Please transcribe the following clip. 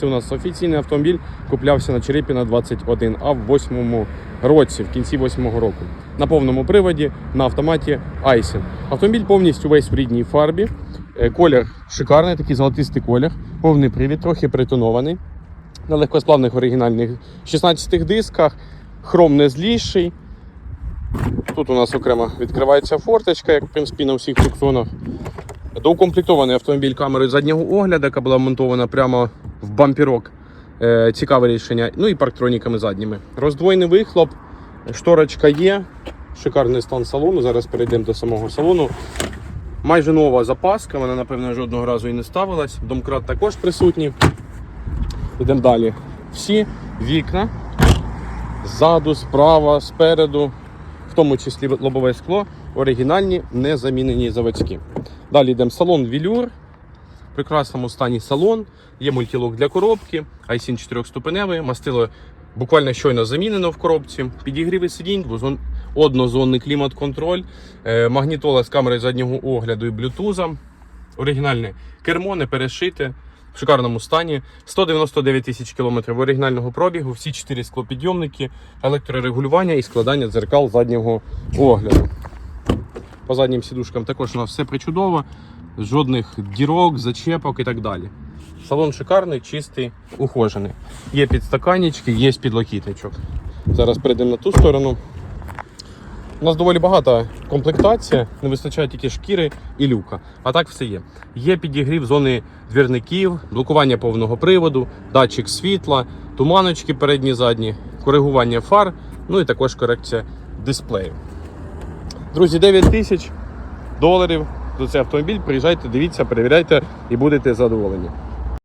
Це у нас офіційний автомобіль куплявся на Черепіна 21, а в 8 році, в кінці 8 року. На повному приводі на автоматі Айсен. Автомобіль повністю весь в рідній фарбі. Е, Колір шикарний, такий золотистий колір, повний привід, трохи притонований. На легкосплавних оригінальних 16 дисках, хром не зліший. Тут у нас окремо відкривається форточка, як в принципі на всіх туксонах. Доукомплектований автомобіль камерою заднього огляду, яка була монтована прямо в бампірок. Е, цікаве рішення. Ну і парктроніками задніми. Роздвоєний вихлоп, шторочка є. Шикарний стан салону. Зараз перейдемо до самого салону. Майже нова запаска, вона, напевно, жодного разу і не ставилась. Домкрат також присутній. Йдемо далі. Всі вікна ззаду, справа, спереду, в тому числі лобове скло, оригінальні, не замінені заводські. Далі йдемо салон Вілюр. Прекрасному стані салон. Є мультілок для коробки, айсін 4-ступеневий, мастило буквально щойно замінено в коробці. Підігріви сидінь, однозонний клімат-контроль, е, магнітола з камерою заднього огляду і блютуза. Оригінальне кермо, не перешите. В шикарному стані 199 тисяч кілометрів оригінального пробігу, всі 4 склопідйомники, електрорегулювання і складання дзеркал заднього огляду. По заднім сідушкам також у нас все причудово, жодних дірок, зачепок і так далі. Салон шикарний, чистий, ухожений. Є підстаканнички, є підлокітничок. Зараз перейдемо на ту сторону. У нас доволі багата комплектація, не вистачає тільки шкіри і люка. А так все є. Є підігрів зони двірників, блокування повного приводу, датчик світла, туманочки передні задні, коригування фар, ну і також корекція дисплею. Друзі, 9 тисяч доларів за цей автомобіль. Приїжджайте, дивіться, перевіряйте і будете задоволені.